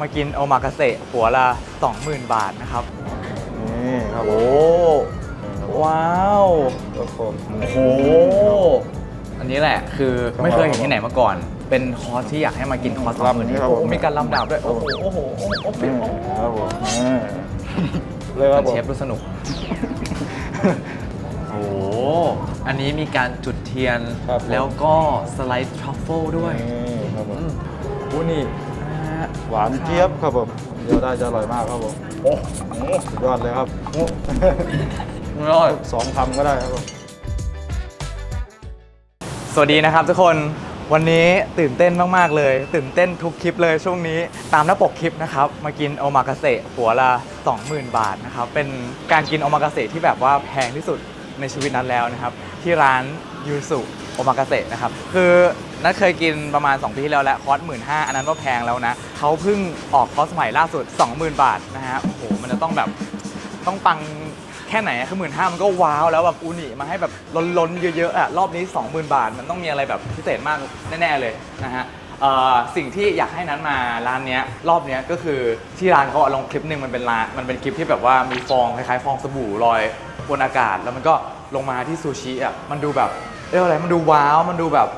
มากินโอมากาเสะหัวละ 20,000 บาทนะครับ นี่ครับผโอ้มว้าว ครับผม โอ้โห อันนี้แหละคือไม่เคยเห็นที่ไหนมาก่อน เป็นคอร์สที่อยากให้มากินคอร์สสองหมื่นลำนี้ครับโอ้โหผมมีการลำดาบด้วย โอ้โห โอ้โห โอ้โหโอ้โหนี่ครับผมนี่เลยครับผมเชฟดูสนุก โอ้โห อันนี้มีการจุดเทียนครับผมแล้วก็สไลด์ทรัฟเฟิลด้วย นี่ครับผม อืมโอ้นี่นะฮะ หวานเจี๊ยบครับผมเดี๋ยวได้จะอร่อยมากครับผมโอ้สุดยอดเลยครับยอดสองคำก็ได้ครับผมสวัสดีนะครับทุกคนวันนี้ตื่นเต้นมาก ๆ เลย ตื่นเต้นทุกคลิปเลยช่วงนี้ตามหน้าปกคลิปนะครับมากินโอมากาเสะหัวละ 20,000 บาทนะครับเป็นการกินโอมากาเสะที่แบบว่าแพงที่สุดในชีวิตนั้นแล้วนะครับ ที่ร้าน ยูสุโอมากาเสะนะครับ คือนัทเคยกินประมาณ 2 ปีที่แล้วแล้วคอร์สหมื่นห้าอันนั้นว่าแพงแล้วนะเขาเพิ่งออกคอร์สใหม่ล่าสุด 20,000 บาทนะฮะโอ้โหมันจะต้องแบบต้องปังแค่ไหนอะคือหมื่นห้ามันก็ว้าวแล้วแบบอูนิมาให้แบบล้นๆ เยอะๆอะรอบนี้ 20,000 บาท มันต้องมีอะไรแบบพิเศษมากแน่ๆเลยนะฮะสิ่งที่อยากให้นั้นมาร้านนี้รอบนี้ก็คือที่ร้านเขาอะลงคลิปหนึ่งมันเป็นร้านมันเป็นคลิปที่แบบว่ามีฟองคล้ายๆฟองสบู่ลอยบนอากาศ แล้วมันก็ลงมาที่ซูชิอะมันดูแบบ รียกว่าอะไรมันดูว้าวมันดูแบบ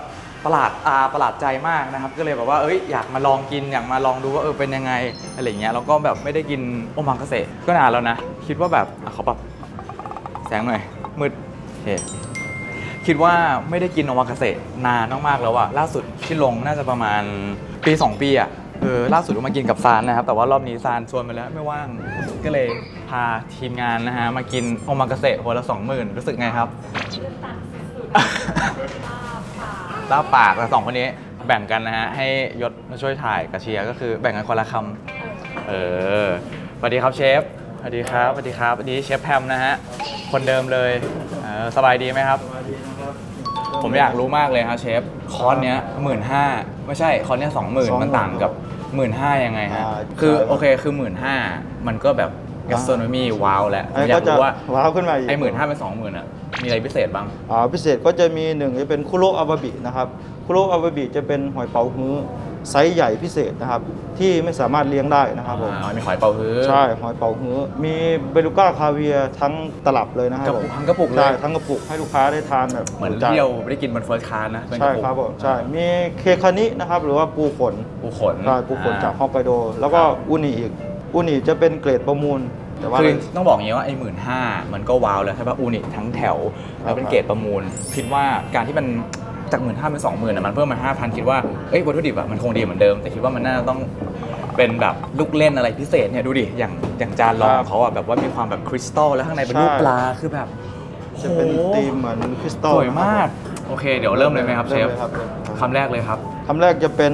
ประหลาดตาประหลาดใจมากนะครับ ก็เลยแบบว่าเอ้ยอยากมาลองกินอยากมาลองดูว่าเออเป็นยังไงอะไรอย่างเงี้ยแล้วก็แบบไม่ได้กินโอมังกาเสะก็นานแล้วนะ คิดว่าแบบอะขอปรับแสงหน่อยมืดโอเคคิดว่าไม่ได้กินโอมังกาเสะนานมากๆแล้วอะล่าสุดที่ลงน่าจะประมาณปี 2 ปีอะเออล่าสุดมากินกับซานนะครับ แต่ว่ารอบนี้ซานชวนมาแล้วไม่ว่าง ก็เลยพาทีมงานนะฮะมากินโอมังกาเสะหัวละ20,000รู้สึกไงครับ ต้าปากแต่สองคนนี้แบ่งกันนะฮะ ให้ยศมาช่วยถ่ายกับเชียร์ก็คือแบ่งกันคนละคำเออสวัสดีครับเชฟสวัสดีครับสวัสดีครับอันนี้เชฟแพมนะฮะ คนเดิมเลยเออสบายดีไหมครับ ผมอยากรู้มากเลยครับเชฟ คอร์สเนี้ยหมื่นห้าไม่ใช่ คอร์สเนี้ยสองหมื่นมันต่างกับหมื่นห้ายังไงฮะ อ่า คือใช่โอเคคือหมื่นห้ามันก็แบบ gastronomy ว้าวแล้วผมอันอนี้ยาก็กจะรู้ว่า ว้าวขึ้นมาอีก ไอ้หมื่นห้าเป็นสองหมื่นอะ มีอะไรพิเศษบ้าง อ่าพิเศษก็จะมีหนึ่งจะเป็นคุโรอาบาบินะครับคุโรอาบาบิจะเป็นหอยเป๋าฮื้อไซส์ใหญ่พิเศษนะครับ ที่ไม่สามารถเลี้ยงได้นะครับผมอ่ามีหอยเป๋าฮื้อใช่หอยเป๋าฮื้อมีเบลูก้าคาเวียร์ทั้งตลับเลยนะครักบระปุกผมทั้งกระปุกเลยใช่ทั้งกระปุกให้ลูกค้าได้ทานแบบเหมือนจุใจที่เราไม่ได้กินบนเฟิร์สคลาสนะเป็นกใช่ระปุกครับผมใช่มีเคคานินะครับหรือว่าปูขน ปูขน ใช่ปูขนจากฮอ่อกไกโด แล้วก็อูนิอีกอูนิจะเป็นเกรดประมูล แต่ว่าคือต้องบอกอย่างนี้ว่าไอ้หมื่นห้ามันก็ว้าวแล้วใช่ป่ะอูนิทั้งแถว แล้วเป็นเกรดประมูล คิดว่าการที่มันจากหมื่นห้าเป็นสองหมื่นอะมันเพิ่มมาห้าพันคิดว่าเอ้ยวัตถุดิบอะมันคงดีเหมือนเดิม แต่คิดว่ามันน่าจะต้องเป็นแบบลูกเล่นอะไรพิเศษเนี่ยดูดิอย่างอย่างจานรองของเขาอะแบบว่ามีความแบบคริสตัลแล้วข้างในเป็นรูปปลาคือแบบจะเป็นโอ้โหธีมเหมือนคริสตัลสวยมากโอเค เดี๋ยวเริ่มเลยไหมครับเชฟเริ่มเลยครับเริ่มครับคำแรกเลยครับคำแรกจะเป็น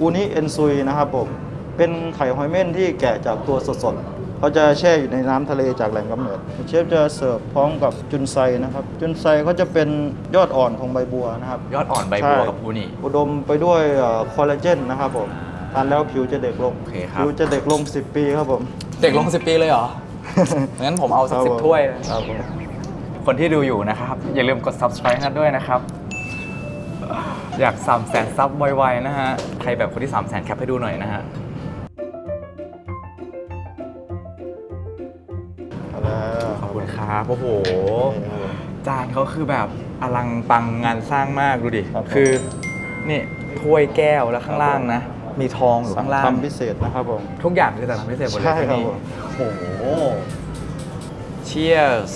อูนิเอนซุยนะครับผมเป็นไข่หอยเม่นที่แกะจากตัวสดๆ เขาจะแช่อยู่ในน้ำทะเลจากแหล่งกำเนิดเชฟจะเสิร์ฟพร้อมกับจุนไซนะครับ จุนไซเขาจะเป็นยอดอ่อนของใบบัวนะครับ ยอดอ่อนใบบัวใช่กับอูนิอุดมไปด้วยคอลลาเจนนะครับผมทานแล้วผิวจะเด็กลงโอเคครับผิวจะเด็กลง 10 ปีครับผม เด็กลงสิบปีเลยเหรอ งั้นผมเอาสักสิบถ้วยเลยครับผมคนที่ดูอยู่นะครับ อย่าลืมกด subscribe กันด้วยนะครับ อยาก3 0 0แสนซับไวๆนะฮะ ใครแบบคนที่3 0 0แสนแคปให้ดูหน่อยนะฮะ คุณครับโอ้โหนี่ครับผมจานเขาคือแบบอลังปังงานสร้างมากดูดิ ครับผม คือนี่ถ้วยแก้วแล้วข้างล่างนะ มีทองอยู่สั่งข้างล่าง ทำพิเศษนะครับผม ทุกอย่างคือแต่ทำพิเศษหมดเลยใช่ที่ครับนี่ผม โอ้โห cheers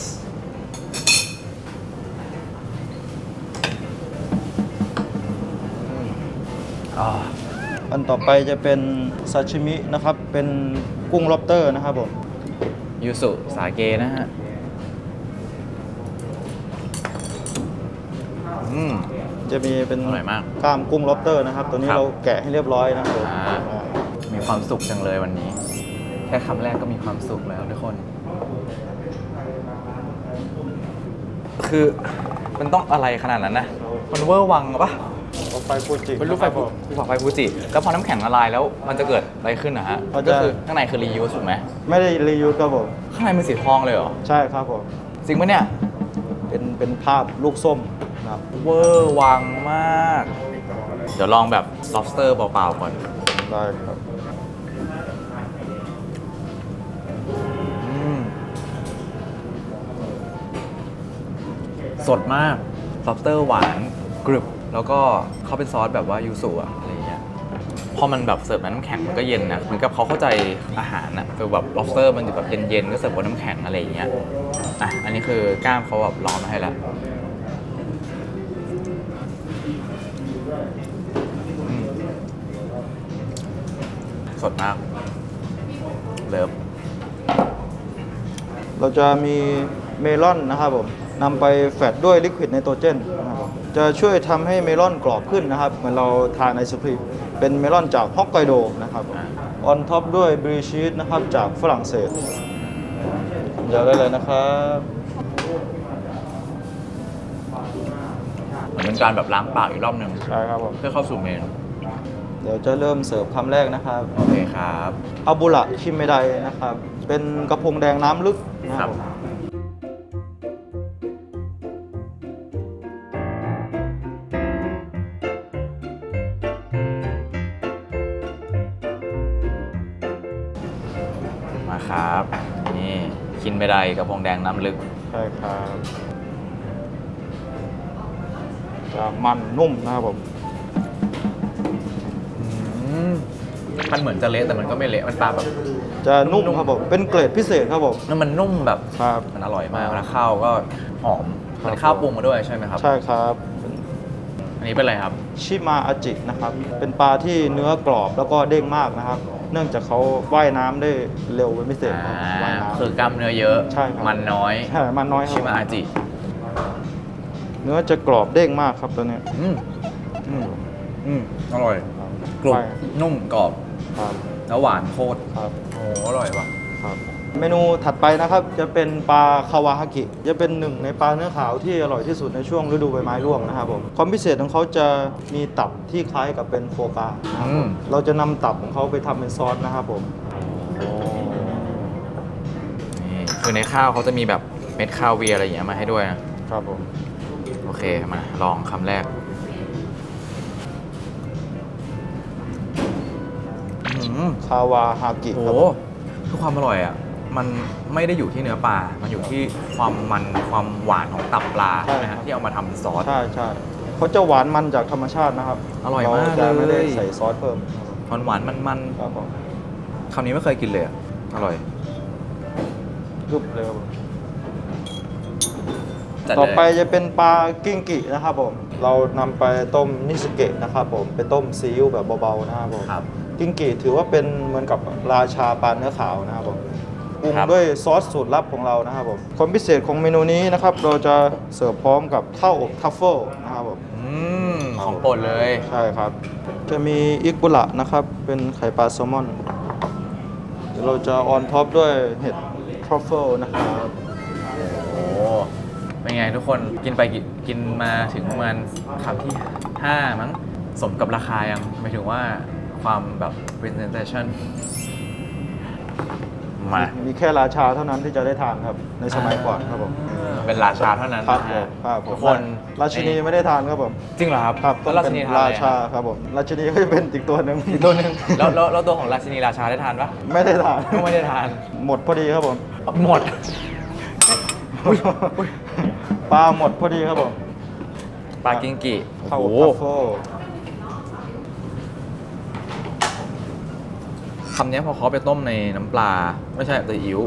อ่า อันต่อไปจะเป็นซาชิมินะครับ เป็นกุ้งล็อบสเตอร์นะครับผม ยูสุสาเกนะฮะ อืม จะมีเป็นอร่อยมาก กล้ามกุ้งล็อบสเตอร์นะครับ ตัวนี้ครับ เราแกะให้เรียบร้อยนะครับผมอ่ามีความสุขจังเลยวันนี้ แค่คำแรกก็มีความสุขแล้วทุกคน คือมันต้องอะไรขนาดนั้นนะ มันเวอร์วังปะรถไฟฟูจิเป็นรูปไฟะคฟูบผมภูเขาไฟฟูจิแล้วพอน้ำแข็งละลายแล้วมันจะเกิดอะไรขึ้นนะฮะมันจะก็คือข้างในคือรียูสถูกไหมไม่ได้รียูสครับผมข้างในมันสีทองเลยเหรอ ใช่ครับผม จริงปะเนี่ย เป็นเป็นภาพลูกส้มนะับ เวอร์วังมาก เดี๋ยวลองแบบ lobster เปล่าๆก่อน ได้ครับสดมาก lobster หวานกรึบ แล้วก็เขาเป็นซอสแบบว่ายูสุอะอะไรอย่างเงี้ย พอมันแบบเสิร์ฟในน้ำแข็งมันก็เย็นนะเหมือนกับเขาเข้าใจอาหารอะคือแบบ lobster มันจะแบบเย็นๆก็เสิร์ฟบนน้ำแข็งอะไรอย่างเงี้ย อะ อันนี้คือกล้ามเขาแบบร้อนมาให้แล้ว สดมากเลิฟเราจะมีเมลอนนะครับผมนำไปแฟดด้วยลิควิดไนโตรเจนนะครับผมจะช่วยทำให้เมลอนกรอบขึ้นนะครับ เหมือนเราทานไอศครีมเป็นเมลอนจากฮอกไกโดนะครับผมอ่าออนท็อปด้วยบรีชีสนะครับจากฝรั่งเศสเดี๋ยวได้เลยนะครับเหมือนเป็นการแบบล้างปากอีกรอบหนึ่งใช่ครับผมเพื่อเข้าสู่เมนู เดี๋ยวจะเริ่มเสิร์ฟคำแรกนะครับ โอเคครับอาบุระชิมเมไดนะครับ เป็นกระพงแดงน้ำลึกนะคครัรับบผมมาครับ นี่กินไม่ได้กระพงแดงน้ำลึก ใช่ครับจะมันนุ่มนะครับผม มันเหมือนจะเละแต่มันก็ไม่เละมันปลาแบบจะนุ่มนุ่มครับผมเป็นเกรดพิเศษครับผมแล้วมันนุ่มแบบครับ มันอร่อยมากแล้วข้าวก็หอมครับ มันข้าวปรุงมาด้วยใช่ไหมครับ ใช่ครับอันนี้เป็นอะไรครับชิมาอาจินะครับ เป็นปลาที่เนื้อกรอบแล้วก็เด้งมากนะครับ เนื่องจากเขาว่ายน้ำได้เร็วเป็นพิเศษครับอ่าว่ายน้ำคือกล้ามเนื้อเยอะใช่ครับมันน้อยใช่มันน้อยคชิรับมาอาจิเนื้อจะกรอบเด้งมากครับตัวเนี้ยอืมอืมอืมอร่อย กรุบใช่นุ่มกรอบครับแล้วหวานโคตรครับโอ้อร่อยว่ะครับ เมนูถัดไปนะครับจะเป็นปลาคาวาฮากิจะเป็นหนึ่งในปลาเนื้อขาวที่อร่อยที่สุดในช่วงฤดูใบไม้ร่วงนะครับผมความพิเศษของเขาจะมีตับที่คล้ายกับเป็นโฟกานะครับผมอืมเราจะนำตับของเขาไปทำเป็นซอสนะครับผมนี่คือในข้าวเขาจะมีแบบเม็ดข้าวเวียอะไรอย่างเงี้ยมาให้ด้วยนะครับผม โอเคมาลองคำแรก อื้อหือคาวาฮากิโอ้ครับโหผมคือความอร่อยอะ มันไม่ได้อยู่ที่เนื้อปลา มันอยู่ที่ความมันความหวานของตับปลาใช่ไหมฮะที่เอามาทำเป็นซอส ใช่ใช่เขาจะหวานมันจากธรรมชาตินะครับอร่อยมากเจะไม่ได้เลย ใส่ซอสเพิ่มหวานหวานมันมันครับผมๆคำนี้ไม่เคยกินเลยอะอร่อยรึบเลยครับผมจัดต่อเลยไปจะเป็นปลากิ้งกินะครับผม เรานำไปต้มนิสเกะนะครับผมไปต้มซีอิ๊วแบบเบาๆนะครับผม ครับ กิ้งกีถือว่าเป็นเหมือนกับราชาปลาเนื้อขาวนะครับผมปรุงครับ ด้วยซอสสูตรลับของเรานะครับผมความพิเศษของเมนูนี้นะครับเราจะเสิร์ฟพร้อมกับข้าวอบทัฟเฟิลนะครับผมอืมของโปรดเลย ใช่ครับ จะมีอิกุระนะครับเป็นไข่ปลาแซลมอนเดี๋ยวเราจะออนท็อปด้วยเห็ดทรัฟเฟิลนะครับโอ้เป็นไงทุกคนกินไปกินกินมาถึงประมาณคำที่ 5 มั้งสมกับราคายังหมายถึงว่า ความแบบ presentation มา มีแค่ราชาเท่านั้นที่จะได้ทานครับ ในสมัยก่อนครับผมเป็นราชาเท่านั้นครับนะผฮะมครับผมทุกคนราชินีไม่ได้ทานครับผมจริงเหรอครับครับแล้วราชินีเป็นทานราอะไรชาอะครับผมราชินีก็จะเป็นอีกตัวหนึ่งอีกตัวหนึงแล้วแล้วแล้วตัวของราชินีราชาได้ทานปะไม่ได้ทานก็ไม่ได้ทานหมดพอดีครับผมหมด ปลาหมดพอดีครับผมปลากิงกิข้าวโอ้อบโหทัฟเฟิล คำนี้พอเขาไปต้มในน้ำปลา ไม่ใช่ซีอิ๊ว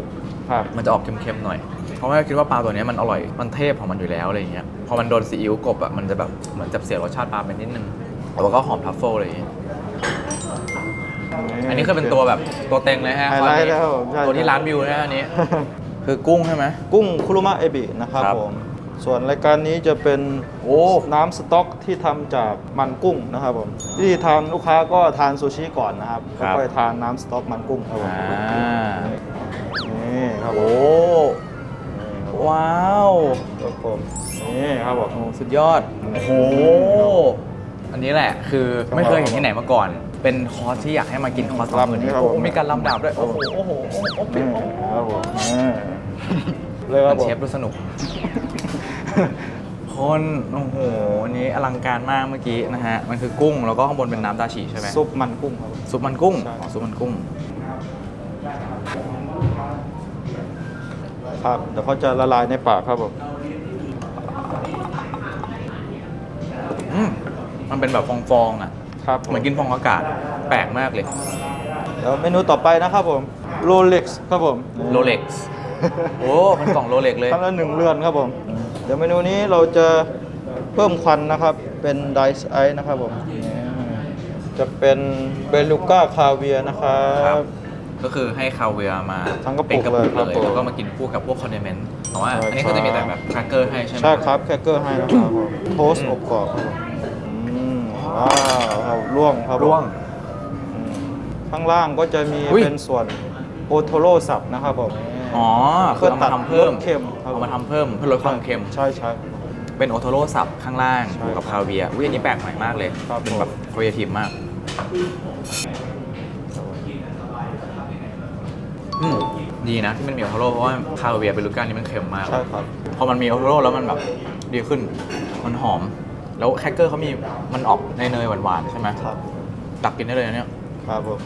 ครับมันจะออกเค็มๆหน่อย เพราะว่าคิดว่าปลาตัวเนี้ยมันอร่อย มันเทพของมันอยู่แล้วอะไรอย่างเงี้ย พอมันโดนซีอิ๊วกบอะ มันจะแบบเหมือนจะเสียรสชาติปลาไปนิดนึง แต่ว่าก็หอมทัฟเฟิลอะไรอย่างเงี้ย อันนี้คือเป็นตัวแบบตัวเต็งเลยฮะไฮไลท์แล้วครับผมใช่ ตัวที่ร้านวิวนะอันนี้ คือกุ้งใช่ไหม กุ้งคุรุมะเอบินะครับครับ ผม ส่วนรายการนี้จะเป็นโอ้น้ำสต๊อกที่ทำจากมันกุ้งนะครับผมที่ทานลูกค้าก็ทานซูชิก่อนนะครับครัแล้วบก็ไปทานน้ำสต๊อกมันกุ้งครับผมอ่านี่ครับผโอ้มว้าวครับผมนี่ครับผม โอ้สุดยอดโอ้โหอันนี้แหละคือไม่เคยเห็นที่ไหนมาก่อน เป็นคอร์สที่อยากให้มากินคอร์สสองหมื่นนี้ครับ โอ้ผมโหมีการลำดับด้วยโอ้โหโอ้โหโอ้โหโอ้โหนี่ครับผมนี่เลยคมัรับนผมเชฟดูสนุก คนโอ้โหอันนี้อลังการมากเมื่อกี้นะฮะ มันคือกุ้ง แล้วก็ข้างบนเป็นน้ำดาชิใช่ไหมซุปมันกุ้งครับผมซุปมันกุ้งใช่ อ๋อซุปมันกุ้ง ครับเดี๋ยวเขาจะละลายในปากครับผมอืมมันเป็นแบบฟองๆอะ ครับเหมือนกินฟองอากาศ แปลกมากเลย เดี๋ยวเมนูต่อไปนะครับผมโรเล็กซ์ครับผมโรเล็กซ์ โอ้ มันกล่องโรเล็กเลย ครั้งละหนึ่งเรือนครับผม เดี๋ยวเมนูนี้เราจะเพิ่มควันนะครับ เป็นไดซ์ไอซ์นะครับผมจะเป็นเบลูก้าคาเวียนะครัครับบก็คือให้คาเวียร์มาทั้งกระปุกเป็นกระปุกเลยครับเลยผมแล้วก็มากินคู่กับพวกคอนเดเมนต์แต่ว่าใช่อันนี้ก็จะมีแต่แบบแครกเกอร์ให้ใช่ไหมใช่ครับแครกเกอร์ให้นะครับผมโทสต์อบกรอบครับผมอืมว้าวครับร่วงครับผมร่วงอืมข้างล่างก็จะมีอุ๊ยเป็นส่วนโอโทโร่สับนะครับผม อ๋อคือเอามาทำเพิ่มรสเค็มครับเอามาทำเพิ่มเพื่อลดความเค็ม ใช่ใช่ เป็นโอโทโร่สับข้างล่างใช่บวกกับคาเวียร์อุ้ยอันนี้แปลกใหม่มากเลยครับเป็นแบบครีเอทีฟมากอืมดีนะที่มันมีโอโทโร่เพราะว่าคาเวียร์เบลูก้านี่มันเค็มมาก ใช่ครับ พอมันมีโอโทโร่แล้วมันแบบดีขึ้น มันหอม แล้วแครกเกอร์เขามีมันออกในเนยหวานๆใช่ไหมครับ ตักกินได้เลยนะเนี่ย ครับผม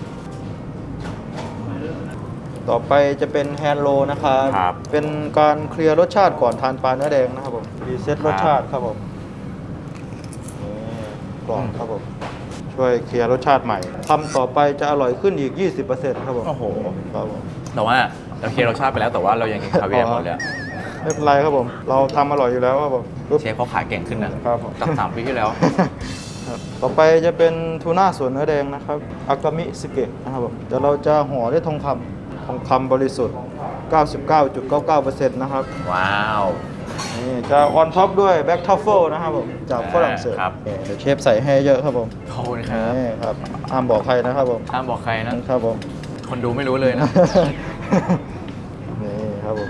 ต่อไปจะเป็นแฮนด์โลนะครับครับเป็นการเคลียร์รสชาติก่อนทานปลาเนื้อแดงนะครับผมรีเซ็ตรสชาติครับผมนี่กล่องครับผมช่วยเคลียร์รสชาติใหม่ทำต่อไปจะอร่อยขึ้นอีก 20%ครับผมโอ้โห ครับผม แต่ว่าเราเคลียร์รสชาติไปแล้วแต่ว่าเรายังกินคาเวียร์หมดเลยอะไม่เป็นไรครับผม เราทำอร่อยอยู่แล้วครับผมปึ๊บ เชฟเขาขายเก่งขึ้นนะครับผม จากสามปีที่แล้ว ครับต่อไปจะเป็นทูน่าส่วนเนื้อแดงนะครับ อากามิสเกะนะครับผมเดี๋ยวเราจะห่อด้วยทองคำ ทองคำบริสุทธิ์ 99.99%นะครับ ว้าว นี่จะออนท็อปด้วยแบ็กทัฟเฟิลนะครับผมจากฝรั่งเศสครับเดี๋ยวเชฟใส่ให้เยอะครับผมขอบคุณครับนี่ครับห้ามบอกใครนะครับผมห้ามบอกใครนะ ครับผม คนดูไม่รู้เลยนะ นี่ครับผม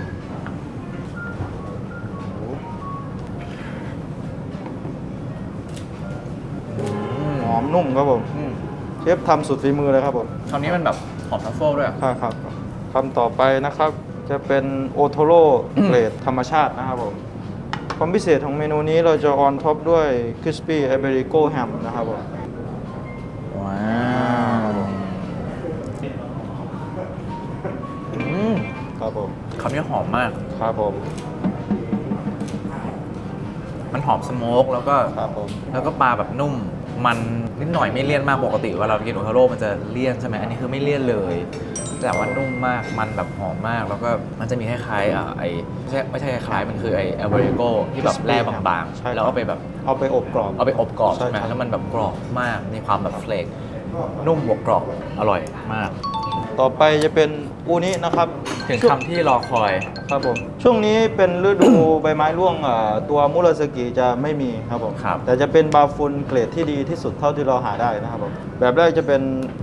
หอมนุ่มครับผม อืมเชฟทำสุดฝีมือเลยครับผมคราวนี้มันแบบหอมทัฟเฟิลด้วยอะ ครับครับ คำต่อไปนะครับ จะเป็นโอโทโร่เกรดธรรมชาตินะครับผมความพิเศษของเมนูนี้เราจะออนท็อปด้วยคริสปี้อเมริโกแฮมนะครับผมว้าวอืมครับผมคำนี้หอมมาก ครับผม มันหอมสโมกแล้วก็ครับผมแล้วก็ปลาแบบนุ่ม มันนิดหน่อยไม่เลี่ยนมากปกติเวลาเรากินโอทาโร่มันจะเลี่ยนใช่ไหมอันนี้คือไม่เลี่ยนเลย แต่ว่านุ่มมากมันแบบหอมมาก แล้วก็มันจะมีคล้ายๆอะไอไม่ใช่ไม่ใช่คล้ายๆมันคือไอเอเวอริโกที่แบบแร่บางใช่ครับ ๆ แล้วเอาไปแบบเอาไปอบกรอบ เอาไปอบกรอบใช่ใช่ไหมครับ แล้วมันแบบกรอบมากมีความแบบเฟลกนุ่มบวกกรอบอร่อยมาก ต่อไปจะเป็นอูนินะครับ ถึงคำที่รอคอยครับผมช่วงนี้เป็นฤดูใบไม้ร่วงอ่าตัวมุราสกิจะไม่มีครับผมครับแต่จะเป็นบาฟุนเกรดที่ดีที่สุดเท่าที่เราหาได้นะครับผมแบบแรกจะเป็น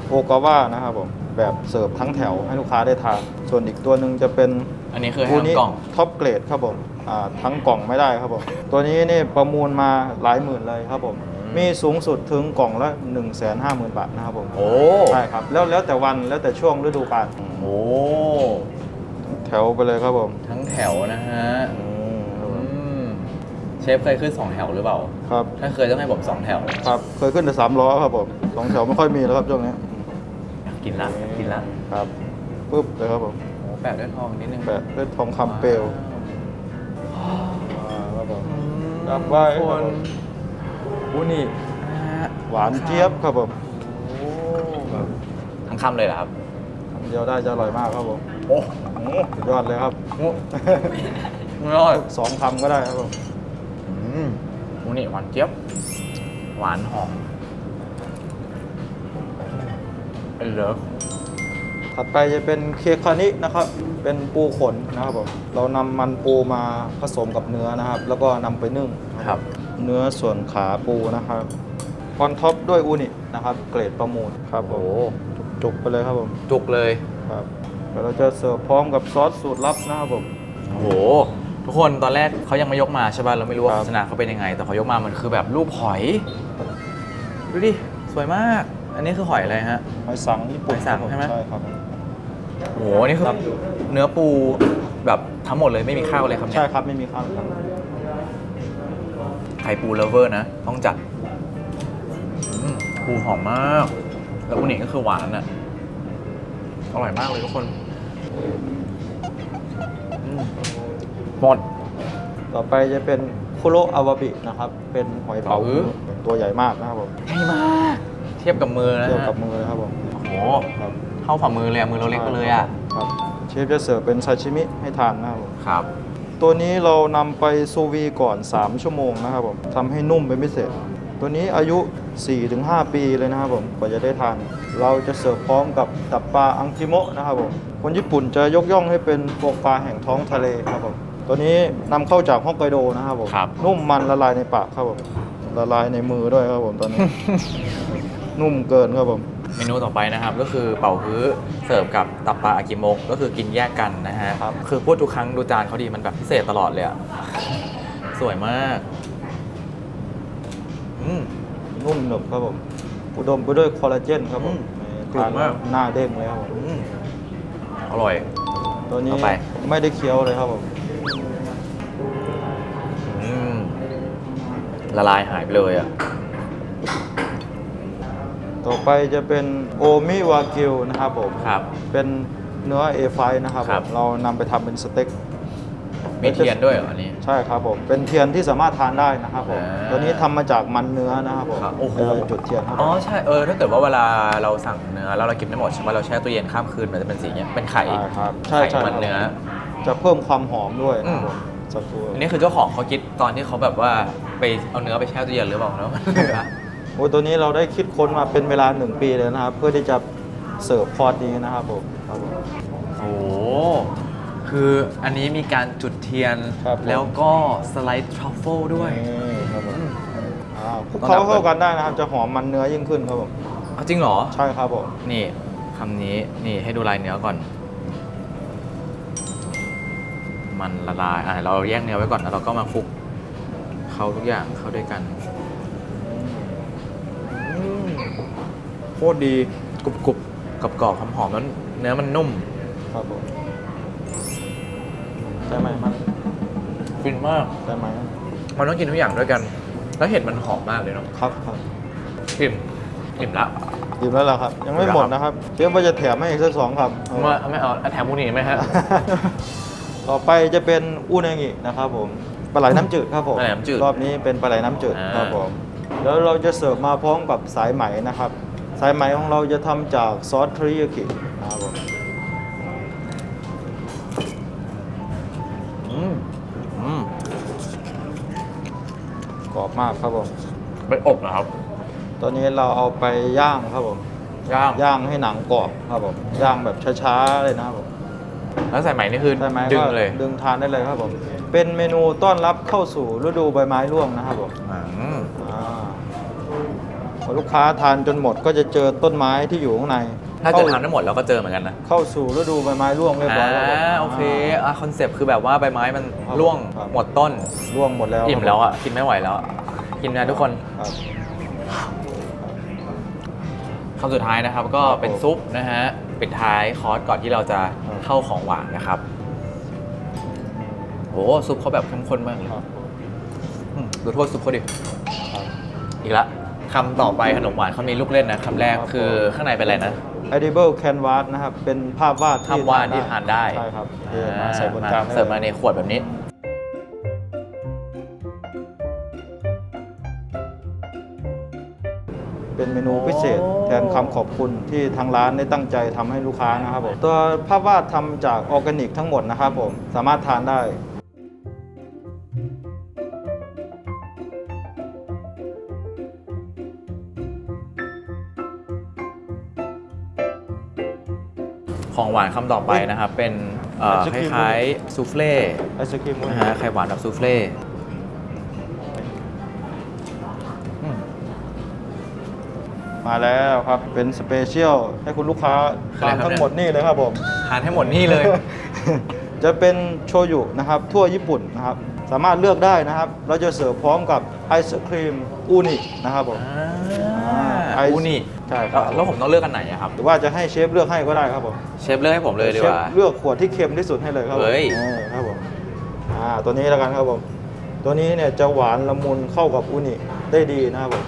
โอกาวานะครับผมแบบเสิร์ฟทั้งแถวให้ลูกค้าได้ทานส่วนอีกตัวหนึ่งจะเป็นอันนี้คือให้อูทั้นิงกล่องท็อปเกรดครับผมอ่าทั้งกล่องไม่ได้ครับผมตัวนี้นี่ประมูลมาหลายหมื่นเลยครับผมมีสูงสุดถึงกล่องละ 1 5 0 0 0 0 บาทนะครับผม โอ้ ใช่ครับ แล้วแล้วแต่วันแล้วแต่ช่วงฤดูกาล โอ้ แถวไปเลยครับผมทั้งแถวนะฮะอืมครับผมอืมเชฟเคยขึ้นสองแถวหรือเปล่า ครับ ถ้าเคยต้องให้ผมสองแถว ครับ เคยขึ้นแต่สามล้อครับผมสองแถวไม่ค่อยมีแล้วครับช่วงนี้อยากกินละอยากกินละครับปุ๊บเลยครับผมโอ้แปะด้วยทองนิดนึงแปะด้วยทองคำเปลวอ่าครับผมคจัรับบไว้คครับนผมอูนี่นะฮะหวานเจี๊ยบครับผมโอ้ทั้งคำเลยเหรอครับคำเดียวได้จะอร่อยมากครับผมโอ้โอ้ สุดยอดเลยครับโหไม่รอดสองคำก็ได้ครับผมอืมอูนี่หวานเจี๊ยบ หวานหอมเป็นเลิฟถัดไปจะเป็นเคคานินะครับ เป็นปูขนนะครับผม เรานำมันปูมาผสมกับเนื้อนะครับ แล้วก็นำไปนึ่งครับ เนื้อส่วนขาปูนะครับออนท็อปด้วยอูนินะครับ เกรดประมูลครับผโอ้มจุกๆไปเลยครับผม จุกเลยครับเดี๋ยวเราจะเสิร์ฟพร้อมกับซอสสูตรลับนะครับผม โอ้โห ทุกคนตอนแรกเขายังไม่ยกมาใช่ป่ะเราไม่รู้ว่าครับ โฆษณาเขาเป็นยังไง แต่เขายกมามันคือแบบรูปหอย ดูดิ สวยมาก อันนี้คือหอยอะไรฮะ หอยสังญี่ปุ่นหอยสังครับผใช่ไหม ใช่ครับผมโอ้โหนี่คือเนื้อปูแบบทั้งหมดเลยไม่มีข้าวเลยครับเนี่ใช่ยครับไม่มีข้าวครับไข่ปูเลฟเวอร์นะ ต้องจัดอืมปูหอมมาก แล้วอุนิก็คือหวานอะ อร่อยมากเลยทุกคนอืมหมด ต่อไปจะเป็นโคโรอาวาบินะครับ เป็นหอยเผาเผาฮื้อ ตัวใหญ่มากนะครับผมใหญ่มากเทียบกับมือนะเทียบฮะกับมือเลยครับผมโอ้โหครับเท่าฝ่ามือเลยอะมือเราเล็กไปเลยอะครับ เชฟจะเสิร์ฟเป็นซาชิมิให้ทานนะครับผมครับ ตัวนี้เรานำไปซูวีก่อน 3 ชั่วโมงนะครับผมทำให้นุ่มเป็นพิเศษ ตัวนี้อายุ 4-5 ปีเลยนะครับผมกว่าจะได้ทาน เราจะเสิร์ฟพร้อมกับตับปลาอังคิโมะนะครับผมคนญี่ปุ่นจะยกย่องให้เป็นพวกปลาแห่งท้องทะเลครับผมตัวนี้นำเข้าจากฮอกไกโดนะครับผมครับ นุ่มมันละลายในปากครับผมละลายในมือด้วยครับผมตอนนี้ นุ่มเกินครับผมเมนูต่อไปนะครับก็คือเป่าฮื้อเสิร์ฟกับตับปลาอากิโมกก็คือกินแยกกันนะฮะครับคือพูดทุกครั้งดูจานเขาดีมันแบบพิเศษตลอดเลยอะสวยมาก อืมนุ่มหนึบครับผม อุดมไปด้วยคอลลาเจนครับผมอืมทานแล้วกรุบมากหน้าเด้งเลยครับผมอืมอร่อย ตัวนี้ต่อไปไม่ได้เคี้ยวเลยครับผมอืมละลายหายไปเลยอะต่อไปจะเป็นโอมิวากิวนะครับผมครับ เป็นเนื้อ A5 นะครับครับผมเรานำไปทำเป็นสเต็กมีเทียนด้วยเหรออันนี้ ใช่ครับผมเป็นเทียนที่สามารถทานได้นะครับผมอ่า ตัวนี้ทำมาจากมันเนื้อนะครับผมครับโอ้โหเราจะจุดเทียนครับ อ๋อใช่เออถ้าเกิดว่าเวลาเราสั่งเนื้อแล้วเรากินไม่หมดใช่ไหมเราแช่ตู้เย็นข้ามคืนมันจะเป็นสีเนี้ยเป็นไข่ใช่ครับใช่ไข่ใช่มันเนื้อ จะเพิ่มความหอมด้วยนะครับอืมผมสักครู่อันนี้คือเจ้าของเขาคิดตอนที่เขาแบบว่าไปเอาเนื้อไปแช่ตู้เย็นหรือเปล่าแล้วมันเหลือโอ้ยตัวนี้เราได้คิดค้นมาเป็นเวลาหนึ่งปีเลยนะครับ เพื่อที่จะเสิร์ฟคอร์สนี้นะครับผมครับผมโอ้โห คืออันนี้มีการจุดเทียน ครับผม แล้วก็สไลด์ทรัฟเฟิลด้วย นี่ครับผมอ่าคลุกต้องเคล้าดับเข้ากันได้นะครับ จะหอมมันเนื้อยิ่งขึ้นครับผม เอาจริงเหรอ ใช่ครับผม นี่คำนี้นี่ให้ดูลายเนื้อก่อน มันละลายอะเราแยกเนื้อไว้ก่อนแล้วเราก็มาคลุกเข้าทุกอย่างเข้าด้วยกันอืมโคตรดีกรุบกรุบกรอบกรอบๆหอมๆแล้วเนื้อมันนุ่ม ครับผม ได้ไหมมันฟินมากได้ไหมมันต้องกินทุกอย่างด้วยกัน แล้วเห็ดมันหอมมากเลยเนาะครับครับอิ่มอิ่มละหยิบแล้วเหรอครับ ยังไม่หมดนะครับเดี๋ยวว่าจะแถมให้อีกสักสองครับไม่ไม่เอาแถมพวกนี้ไหมฮะต่อไปจะเป็นอูนางินะครับผมปลาไหลน้ำจืดครับผมปลาไหลน้ำจืดรอบนี้เป็นปลาไหลน้ำจืดอ่า ครับผมแล้วเราจะเสิร์ฟมาพร้อมกับสายไหมนะครับ สายไหมของเราจะทำจากซอสเทริยากินะครับผม รอบมากครับผม ไปอบนะครับตัวนี้เราเอาไปย่างครับผม ย่างย่างให้หนังกรอบครับผม ย่างแบบช้าๆเลยนะครับผมแล้วใส่ไหมนี่คือใช่ไหมดึงก็เลยดึงทานได้เลยครับผม เป็นเมนูต้อนรับเข้าสู่ฤดูใบไม้ร่วงนะครับผมอืมอ่าพอลูกค้าทานจนหมดก็จะเจอต้นไม้ที่อยู่ข้างใน ถ้าเกิดเข้ทำได้หมดเราก็เจอเหมือนกันนะเข้าสู่ฤดูใบไม้ร่วงเรียบร้อยแล้วครับอ่าโอเคอะคอนเซปต์คือแบบว่าใบไม้มันครับร่วงครับ หมดต้น ร่วงหมดแล้วอิ่มแล้วอะกินไม่ไหวแล้วอะกินนะทุกคนครับ คำสุดท้ายนะครับ ก็เป็นซุปนะฮะปิดท้ายคอร์สก่อนที่เราจะครับ เข้าของหวานนะครับโอ้ซุปเขาแบบเข้มข้นมากเลยครับอืมดูโทษซุปเขาดิครับอีกละคำต่อไปขนมหวานเขามีลูกเล่นนะคำแรกครับคือข้างในเป็นอะไรนะ edible canvas นะครับ เป็นภาพวาดที่ภาพวาดที่ทานได้ ใช่ครับเดินมาใส่บนจานได้เสิร์ฟมาลยในขวดแบบนี้เป็นเมนูพิเศษโอ้แทนคำขอบคุณที่ทางร้านได้ตั้งใจทำให้ลูกค้านะครับผมตัวภาพวาดทำจากออร์แกนิกทั้งหมดนะครับผมสามารถทานได้ ของหวานคำต่อไปนะครับ เป็นเอ่อไอศคกรีมล้ายๆซูเฟ่ไอศครีมนะฮะไข่หวานแบบซูเฟ่อืมมาแล้วครับ เป็นสเปเชียลให้คุณลูกค้าอะไรทานครับทั้งเนี่ยหมดนี่เลยครับผมทานให้หมดนี่เลย จะเป็นโชยุนะครับ ทั่วญี่ปุ่นนะครับ สามารถเลือกได้นะครับ เราจะเสิร์ฟพร้อมกับไอศครีมอูนินะครับผมอ่า ไอซ์อูนี่ใช่ครับแล้วผมต้องเลือกกันไหนอะครับ หรือว่าจะให้เชฟเลือกให้ก็ได้ครับผมเชฟเลือกให้ผมเลยดีกว่าชฟเลือกขวดที่เค็มที่สุดให้เลยครับผมเฮ้ย ออครับผมอ่าตัวนี้แล้วกันครับผม ตัวนี้เนี่ยจะหวานละมุนเข้ากับอูนิได้ดีนะครับผม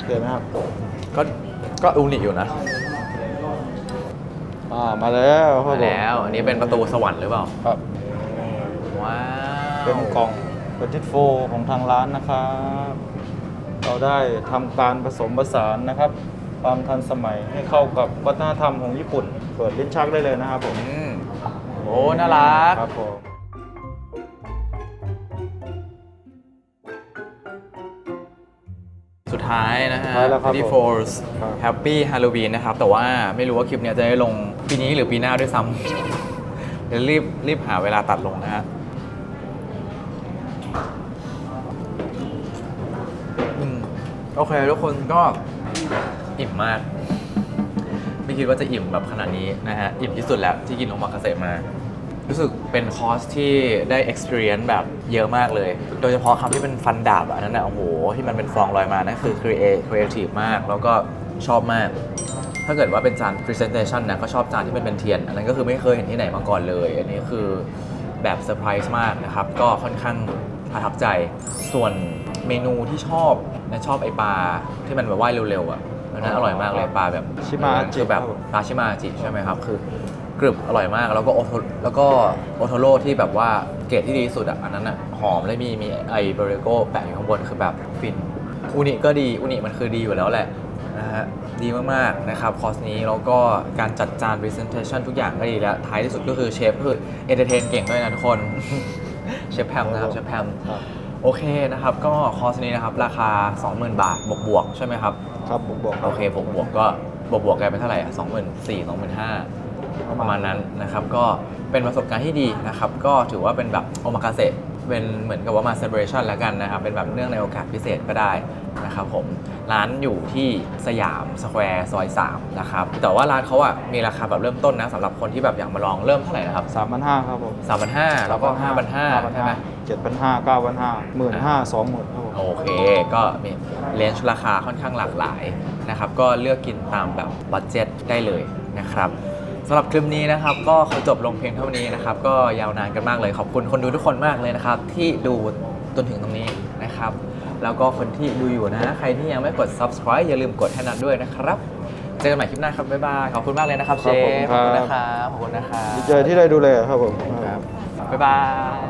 รเคไหมครับก็ก็อูนิอยู่นะ อ่ามาแล้วครับมาผมแล้ว อันนี้เป็นประตูสวรรค์หรือเปล่า ครับว้าวเป็นกล่องเป็นทิฟโฟของทางร้านนะครับ เราได้ทำการผสมผสานนะครับ ความทันสมัยให้เข้ากับวัฒนธรรมของญี่ปุ่น เปิดลิ้นชักได้เลยนะครับผมอืมโอ้ น่ารัก ครับผม ท้ายนะฮะสุดท้ายแล้วครับ Pretty ผม Force ครับ Happy Halloween นะครับ แต่ว่าไม่รู้ว่าคลิปเนี้ยจะได้ลงปีนี้หรือปีหน้าด้วยซ้ำเดี๋ยวรีบรีบหาเวลาตัดลงนะฮะอืมโอเค ทุกคนก็อิ่มมาก ไม่คิดว่าจะอิ่มแบบขนาดนี้นะฮะ อิ่มที่สุดแล้วที่กินโอมาคาเสะมา รู้สึกเป็นคอร์สที่ได้ experience แบบเยอะมากเลย โดยเฉพาะคำที่เป็นฟันดาบอะอันนั้นอะโอ้โห ที่มันเป็นฟองลอยมานั่นคือ create creative มาก แล้วก็ชอบมาก ถ้าเกิดว่าเป็นจาน presentation นะก็ชอบจานที่เป็นเป็นเทียน อันนั้นก็คือไม่เคยเห็นที่ไหนมาก่อนเลย อันนี้คือแบบเซอร์ไพรส์มากนะครับ ก็ค่อนข้างประทับใจ ส่วนเมนูที่ชอบนะชอบไอปลาที่มันแบบว่ายเร็วๆอะอันนั้นอร่อยมากเลยปลาแบบชิมาจิ คือแบบครับผมปลาชิมาจิใช่ไหมครับ คือ กรึบอร่อยมาก แล้วก็โอโทแล้วก็โอโทโร่ที่แบบว่าเกรดที่ดีที่สุดอะอันนั้นอะหอมและมีมีไอเบรโก้แปะอยู่ข้างบนคือแบบฟินอูนิก็ดีอูนิมันคือดีอยู่แล้วแหละนะฮะดีมากๆนะครับคอร์สนี้แล้วก็การจัดจาน presentation ทุกอย่างก็ดีแล้วท้ายที่สุดก็คือเชฟคือเอนเตอร์เทนเก่งด้วยนะทุกคนเชฟแพมนะครับเชฟแพมครับโอเคนะครับ ก็คอร์สนี้นะครับ ราคา 20,000 บาท บวกบวกๆใช่ไหมครับ ครับผมบอกโอเคบวกบวกๆก็บวกบวกๆกันเป็นเท่าไหร่อะสองหมื่นสี่สองหมื่นห้า ประมาณนั้นนะครับ ก็เป็นประสบการณ์ที่ดีนะครับ ก็ถือว่าเป็นแบบโอมากาเสะเป็นเหมือนกับว่ามาเซ e บ r a t i o n แล้วกันนะครับ เป็นแบบเนื่องในโอกาสพิเศษก็ได้นะครับผม ร้านอยู่ที่สยามสแควร์ซอย 3 นะครับ แต่ว่าร้านเขาอะมีราคาแบบเริ่มต้นนะสำหรับคนที่แบบอยากมาลองเริ่มเท่าไหร่นะครับสามพันห้าครับผม3 5 0 0แล้วก็5 5 0 0ใช่ไหมเจ็ดพันห้าเก้าพันห้าหมื่นห้าสองหมื่นครับผมโอเค ก็มีเลนจ์ราคาค่อนข้างหลากหลายนะครับ ก็เลือกกินตามแบบบัตเจ็ตได้เลยนะครับ สำหรับคลิปนี้นะครับ ก็ขอจบลงเพียงเท่านี้นะครับ ก็ยาวนานกันมากเลยขอบคุณคนดูทุกคนมากเลยนะครับ ที่ดูจนถึงตรงนี้นะครับ แล้วก็คนที่ดูอยู่นะใครที่ยังไม่กด subscribe อย่าลืมกดให้นัดด้วยนะครับ เจอกันใหม่คลิปหน้าครับบ๊ายบายขอบคุณมากเลยนะครับเชฟขอบคุณนะครับขอบคุณนะครับดีใจที่ได้ดูแลครับผมครับบ๊ายบาย